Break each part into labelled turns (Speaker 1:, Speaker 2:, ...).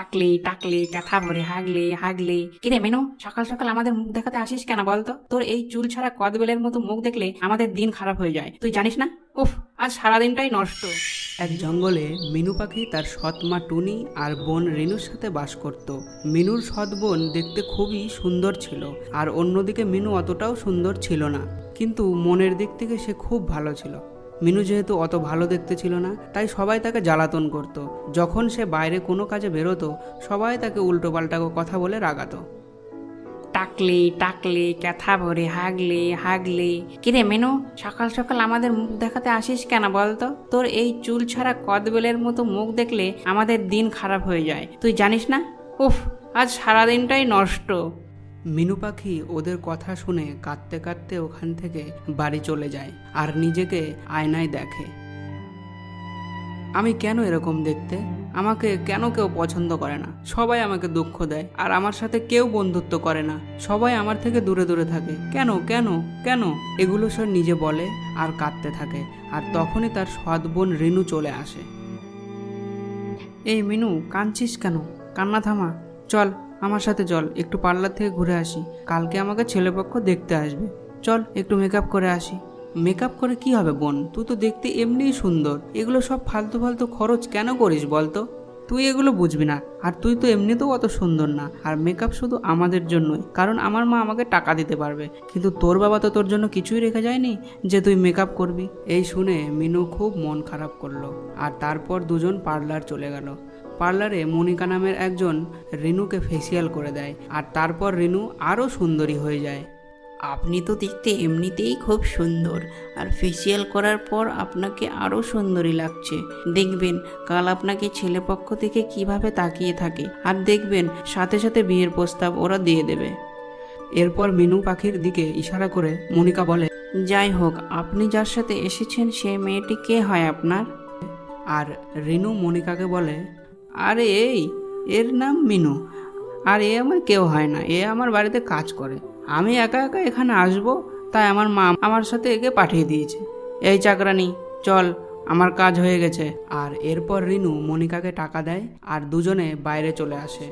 Speaker 1: টাকলি টাকলি কাঁথা ভরে হাগলি হাগলি। কিরে মেনু, সকাল সকাল আমাদের মুখ দেখাতে আসিস কেন বলতো তোর এই চুল ছাড়া কদবেলের মতো মুখ দেখলে আমাদের দিন খারাপ হয়ে যায়। তুই জানিস না? উফ, আজ সারাদিনটাই নষ্ট।
Speaker 2: এক জঙ্গলে মিনু পাখি তার সৎ মা টুনি আর বোন রেনুর সাথে বাস করত। মিনুর সৎ বোন দেখতে খুবই সুন্দর ছিল, আর অন্যদিকে মিনু অতটাও সুন্দর ছিল না। কিন্তু মনের দিক থেকে সে খুব ভালো ছিল। মিনু যেহেতু অত ভালো দেখতে ছিল না, তাই সবাই তাকে জ্বালাতন করত। যখন সে বাইরে কোনো কাজে বেরোতো, সবাই তাকে উল্টো পাল্টা কথা বলে রাগাতো।
Speaker 1: টাকলি টাকলি ক্যাথা ভরে হাগলি হাগলি। কিরে মেনু, সকাল সকাল আমাদের মুখ দেখাতে আসিস কেন বলতো? তোর এই চুল ছাড়া কদবেলের মতো মুখ দেখলে আমাদের দিন খারাপ হয়ে যায়। তুই জানিস না? উফ, আজ সারাদিনটাই নষ্ট।
Speaker 2: মিনু পাখি ওদের কথা শুনে কাঁদতে কাঁদতে ওখান থেকে বাড়ি চলে যায় আর নিজেকে আয়নায় দেখে। আমি কেন এরকম দেখতে? আমাকে কেন কেউ পছন্দ করে না? সবাই আমাকে দুঃখ দেয় আর আমার সাথে কেউ বন্ধুত্ব করে না। সবাই আমার থেকে দূরে দূরে থাকে। কেন কেন কেন? এগুলো সে নিজে বলে আর কাঁদতে থাকে আর তখনই তার সৎ বোন রেনু চলে আসে। এই মিনু, কাঁদছিস কেন? কান্না থামা। চল। আমার সাথে চল, একটু পার্লার থেকে ঘুরে আসি। কালকে আমাকে ছেলেপক্ষ দেখতে আসবে। চল, একটু মেকআপ করে আসি। মেকআপ করে কি হবে বোন? তুই তো দেখতে এমনিই সুন্দর। এগুলো সব ফালতু ফালতু খরচ কেন করিস বলতো তুই এগুলো বুঝবি না। আর তুই তো এমনিতেও অত সুন্দর না। আর মেকআপ শুধু আমাদের জন্যই। কারণ আমার মা আমাকে টাকা দিতে পারবে। কিন্তু তোর বাবা তো তোর জন্য কিছুই রেখে যায়নি যে তুই মেকআপ করবি। এই শুনে মিনু খুব মন খারাপ করল। আর তারপর দুজন পার্লার চলে গেল। পার্লারে মনিকা নামের একজন রিনুকে ফেসিয়াল করে দেয় আর তারপর রিনু আরও সুন্দরী হয়ে যায়।
Speaker 1: আপনি তো দেখতে এমনিতেই খুব সুন্দর আর ফেসিয়াল করার পর আপনাকে আরও সুন্দরী লাগছে। দেখবেন কাল আপনাকে ছেলেপক্ষ থেকে কীভাবে তাকিয়ে থাকে আর দেখবেন সাথে সাথে বিয়ের প্রস্তাব ওরা দিয়ে দেবে।
Speaker 2: এরপর মিনু পাখির দিকে ইশারা করে মনিকা বলে
Speaker 1: যাই হোক আপনি যার সাথে এসেছেন সেই মেয়েটি কে হয় আপনার?
Speaker 2: আর রিনু মনিকাকে বলে আরে এই, এর নাম মিনু। আর এ আমার কেউ হয় না, এ আমার বাড়িতে কাজ করে। আমি একা একা এখানে আসব, তাই আমার মা আমার সাথে একে পাঠিয়ে দিয়েছে। এই চাকরানি, চল, আমার কাজ হয়ে গেছে। আর এরপর রিনু মনিকাকে টাকা দেয় আর দুজনে বাইরে চলে আসে।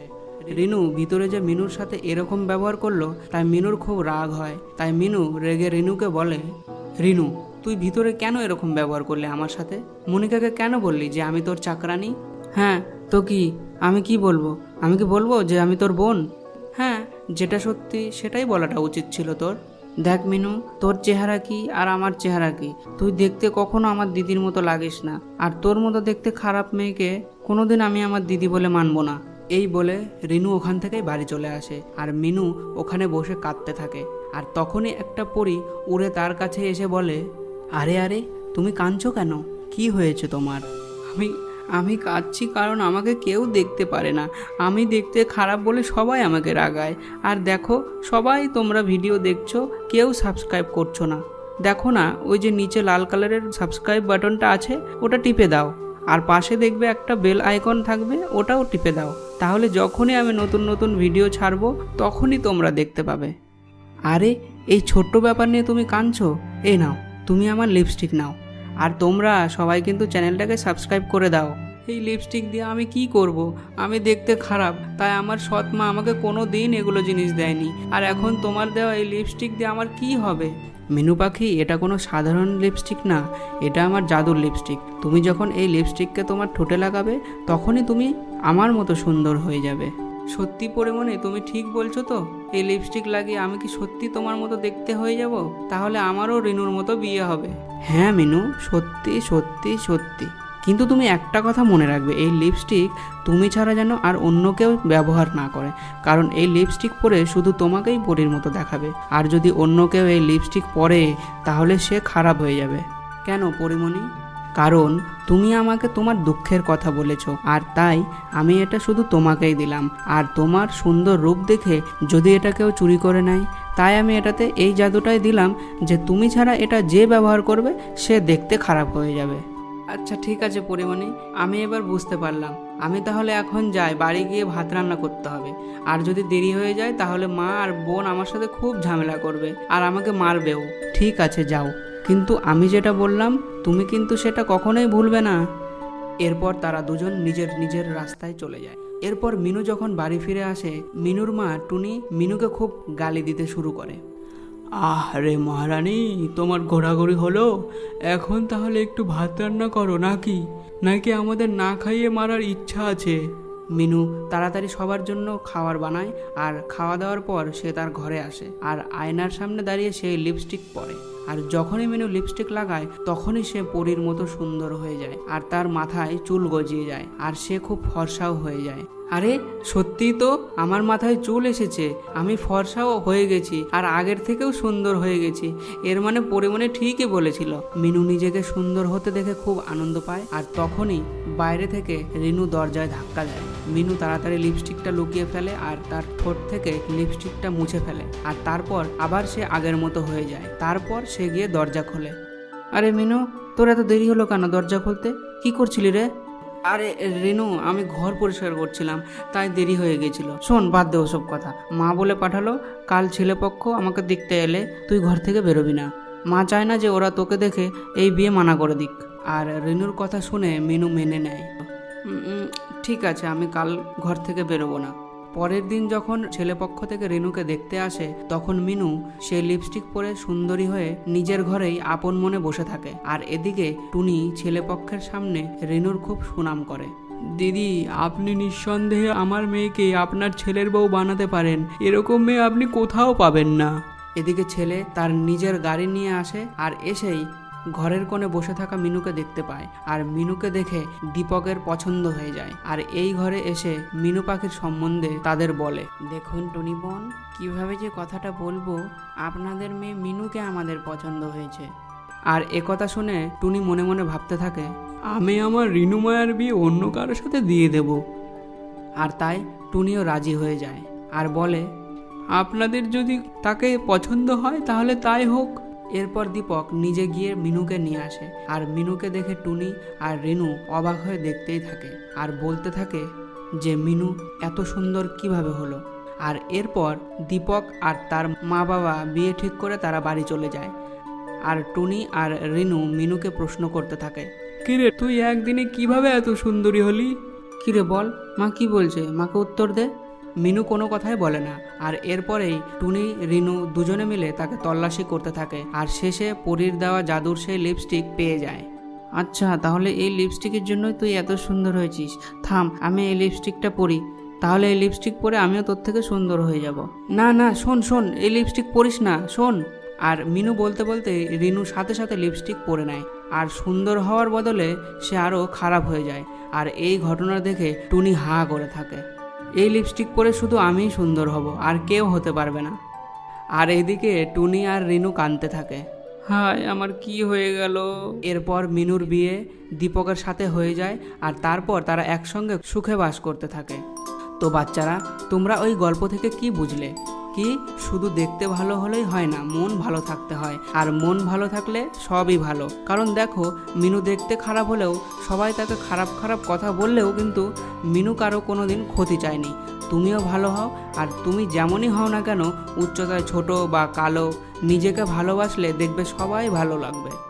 Speaker 2: রিনু ভিতরে যে মিনুর সাথে এরকম ব্যবহার করল, তাই মিনুর খুব রাগ হয়। তাই মিনু রেগে রিনুকে বলে, রিনু, তুই ভিতরে কেন এরকম ব্যবহার করলে আমার সাথে? মনিকাকে কেন বললি যে আমি তোর চাকরানি? হ্যাঁ তো কি? আমি কি বলব? আমি কি বলব যে আমি তোর বোন? হ্যাঁ যেটা সত্যি সেটাই বলাটা উচিত ছিল তোর। দেখ মিনু তোর চেহারা কি আর আমার চেহারা কি? তুই দেখতে কখনো আমার দিদির মতো লাগিস না। আর তোর মতো দেখতে খারাপ মেয়েকে কোনোদিন আমি আমার দিদি বলে মানবো না। এই বলে রিনু ওখান থেকেই বাড়ি চলে আসে আর মিনু ওখানে বসে কাঁদতে থাকে। আর তখনই একটা পরি উড়ে তার কাছে এসে বলে আরে আরে তুমি কাঁদছো কেন? কি হয়েছে তোমার? আমি আমি কাঁদছি কারণ আমাকে কেউ দেখতে পারে না। আমি দেখতে খারাপ বলে সবাই আমাকে রাগায়। আর দেখো, সবাই তোমরা ভিডিও দেখছ, কেউ সাবস্ক্রাইব করছ না। দেখো না, ওই যে নিচে লাল কালারের সাবস্ক্রাইব বাটনটা আছে, ওটা টিপে দাও। আর পাশে দেখবে একটা বেল আইকন থাকবে, ওটাও টিপে দাও। তাহলে যখনই আমি নতুন নতুন ভিডিও ছাড়বো, তখনই তোমরা দেখতে পাবে। আরে, এই ছোট্ট ব্যাপার নিয়ে তুমি কাঁদছো? এ নাও, তুমি আমার লিপস্টিক নাও। আর তোমরা সবাই কিন্তু চ্যানেলটাকে সাবস্ক্রাইব করে দাও। এই লিপস্টিক দিয়ে আমি কি করব? আমি দেখতে খারাপ তাই আমার সৎ মা আমাকে কোনো দিন এগুলো জিনিস দেয়নি। আর এখন তোমার দেওয়া এই লিপস্টিক দিয়ে আমার কি হবে? মিনু পাখি এটা কোনো সাধারণ লিপস্টিক না এটা আমার জাদুর লিপস্টিক তুমি যখন এই লিপস্টিককে তোমার ঠোঁটে লাগাবে তখনই তুমি আমার মতো সুন্দর হয়ে যাবে। সত্যি পরিমাণে তুমি ঠিক বলছো তো? এই লিপস্টিক লাগিয়ে আমি কি সত্যি তোমার মতো দেখতে হয়ে যাব? তাহলে আমারও রিনুর মতো বিয়ে হবে। হ্যাঁ মিনু সত্যি সত্যি সত্যি। কিন্তু তুমি একটা কথা মনে রাখবে এই লিপস্টিক তুমি ছাড়া যেন আর অন্য কেউ ব্যবহার না করে। কারণ এই লিপস্টিক পরে শুধু তোমাকেই পরীর মতো দেখাবে। আর যদি অন্য কেউ এই লিপস্টিক পরে তাহলে সে খারাপ হয়ে যাবে। কেন পরিমণি? কারণ তুমি আমাকে তোমার দুঃখের কথা বলেছ, আর তাই আমি এটা শুধু তোমাকেই দিলাম। আর তোমার সুন্দর রূপ দেখে যদি এটা কেউ চুরি করে নেয়, তাই আমি এটাতে এই জাদুটাই দিলাম যে তুমি ছাড়া এটা যে ব্যবহার করবে, সে দেখতে খারাপ হয়ে যাবে। আচ্ছা ঠিক আছে পরিমণি, আমি এবার বুঝতে পারলাম। আমি তাহলে এখন যাই, বাড়ি গিয়ে ভাত রান্না করতে হবে। আর যদি দেরি হয়ে যায়, তাহলে মা আর বোন আমার সাথে খুব ঝামেলা করবে, আর আমাকে মারবেও। ঠিক আছে, যাও। কিন্তু আমি যেটা বললাম তুমি কিন্তু সেটা কখনোই ভুলবে না। এরপর তারা দুজন নিজের নিজের রাস্তায় চলে যায়। এরপর মিনু যখন বাড়ি ফিরে আসে মিনুর মা টুনি মিনুকে খুব গালি দিতে শুরু করে। আহ রে মহারানী তোমার ঘোরাঘুরি হলো? এখন তাহলে একটু ভাত রান্না করো নাকি? নাকি আমাদের না খাইয়ে মারার ইচ্ছা আছে? মিনু তাড়াতাড়ি সবার জন্য খাবার বানায় আর খাওয়া দাওয়ার পর সে তার ঘরে আসে আর আয়নার সামনে দাঁড়িয়ে সে লিপস্টিক পরে। আর যখনই মিনু লিপস্টিক লাগায়, তখনই সে পরীর মতো সুন্দর হয়ে যায়। আর তার মাথায় চুল গজিয়ে যায়, আর সে খুব ফর্সাও হয়ে যায়। আরে, সত্যিই তো আমার মাথায় চুল এসেছে। আমি ফর্সাও হয়ে গেছি আর আগের থেকেও সুন্দর হয়ে গেছি। এর মানে পরিমাণে ঠিকই বলেছিল। মিনু নিজেকে সুন্দর হতে দেখে খুব আনন্দ পায় আর তখনই বাইরে থেকে রিনু দরজায় ধাক্কা দেয়। মিনু তাড়াতাড়ি লিপস্টিকটা লুকিয়ে ফেলে আর তার ঠোঁট থেকে লিপস্টিকটা মুছে ফেলে আর তারপর আবার সে আগের মতো হয়ে যায়। তারপর সে গিয়ে দরজা খোলে। আরে মিনু, তোর এত দেরি হলো কেন দরজা খুলতে? কি করছিলি রে? আরে, রেনু, আমি ঘর পরিষ্কার করছিলাম, তাই দেরি হয়ে গেছিল। শোন, বাদ দে ওসব কথা। মা বলে পাঠালো, কাল ছেলেপক্ষ আমাকে দেখতে এলে তুই ঘর থেকে বেরোবি না। মা চায় না যে ওরা তোকে দেখে এই বিয়ে মানা করে দিক। আর রেনুর কথা শুনে মেনু মেনে নেয়। ঠিক আছে, আমি কাল ঘর থেকে বেরোবো না। পরের দিন যখন ছেলেপক্ষ থেকে রিনুকে দেখতে আসে তখন মিনু সে লিপস্টিক পরে সুন্দরী হয়ে নিজের ঘরেই আপন মনে বসে থাকে। আর এদিকে টুনি ছেলেপক্ষের সামনে রিনুর খুব সুনাম করে। দিদি আপনি নিঃসন্দেহে আমার মেয়েকে আপনার ছেলের বউ বানাতে পারেন। এরকম মেয়ে আপনি কোথাও পাবেন না। এদিকে ছেলে তার নিজের গাড়ি নিয়ে আসে আর এসেই ঘরের কোণে বসে থাকা মিনুকে দেখতে পায় আর মিনুকে দেখে দীপকের পছন্দ হয়ে যায়। আর এই ঘরে এসে মিনু পাখির সম্বন্ধে তাদের বলে। দেখুন টুনি বোন কীভাবে যে কথাটা বলব আপনাদের মেয়ে মিনুকে আমাদের পছন্দ হয়েছে। আর একথা শুনে টুনি মনে মনে ভাবতে থাকে আমি আমার রিনু মায়ার বিয়ে অন্য কারোর সাথে দিয়ে দেব? আর তাই টুনিও রাজি হয়ে যায় আর বলে আপনাদের যদি তাকে পছন্দ হয় তাহলে তাই হোক। এরপর দীপক নিজে গিয়ে মিনুকে নিয়ে আসে। আর মিনুকে দেখে টুনি আর রেনু অবাক হয়ে দেখতেই থাকে আর বলতে থাকে যে মিনু এত সুন্দর কীভাবে হলো? আর এরপর দীপক আর তার মা বাবা বিয়ে ঠিক করে তারা বাড়ি চলে যায়। আর টুনি আর রিনু মিনুকে প্রশ্ন করতে থাকে কিরে তুই একদিনে কীভাবে এত সুন্দরী হলি? কিরে বল মা কি বলছে? মাকে উত্তর দে। মিনু কোনো কথাই বলে না। আর এরপরেই টুনি রিনু দুজনে মিলে তাকে তল্লাশি করতে থাকে। আর শেষে পরীর দেওয়া জাদুর সেই লিপস্টিক পেয়ে যায়। আচ্ছা তাহলে এই লিপস্টিকের জন্যই তুই এত সুন্দর হয়েছিস। থাম আমি এই লিপস্টিকটা পরি। তাহলে এই লিপস্টিক পরে আমিও তোর থেকে সুন্দর হয়ে যাব। না না শোন শোন এই লিপস্টিক পরিস না শোন। আর মিনু বলতে বলতে রিনু সাথে সাথে লিপস্টিক পরে নেয়। আর সুন্দর হওয়ার বদলে সে আরও খারাপ হয়ে যায়। আর এই ঘটনা দেখে টুনি হা করে থাকে। এই লিপস্টিক পরে শুধু আমিই সুন্দর হব, আর কেউ হতে পারবে না। আর এদিকে টুনি আর রিনু কাঁদতে থাকে। হায়, আমার কি হয়ে গেল? এরপর মিনুর বিয়ে দীপকের সাথে হয়ে যায়, আর তারপর তারা একসঙ্গে সুখে বাস করতে থাকে। তো বাচ্চারা, তোমরা ওই গল্প থেকে কি বুঝলে? কি? শুধু দেখতে ভালো হলেই হয় না, মন ভালো থাকতে হয়। আর মন ভালো থাকলে সবই ভালো। কারণ দেখো, মিনু দেখতে খারাপ হলেও, সবাই তাকে খারাপ খারাপ কথা বললেও কিন্তু মিনু কারও কোনো দিন ক্ষতি চায়নি। তুমিও ভালো হও, আর তুমি যেমনই হও না কেন, উচ্চতায় ছোট বা কালো, নিজেকে ভালোবাসলে দেখবে সবাই ভালো লাগবে।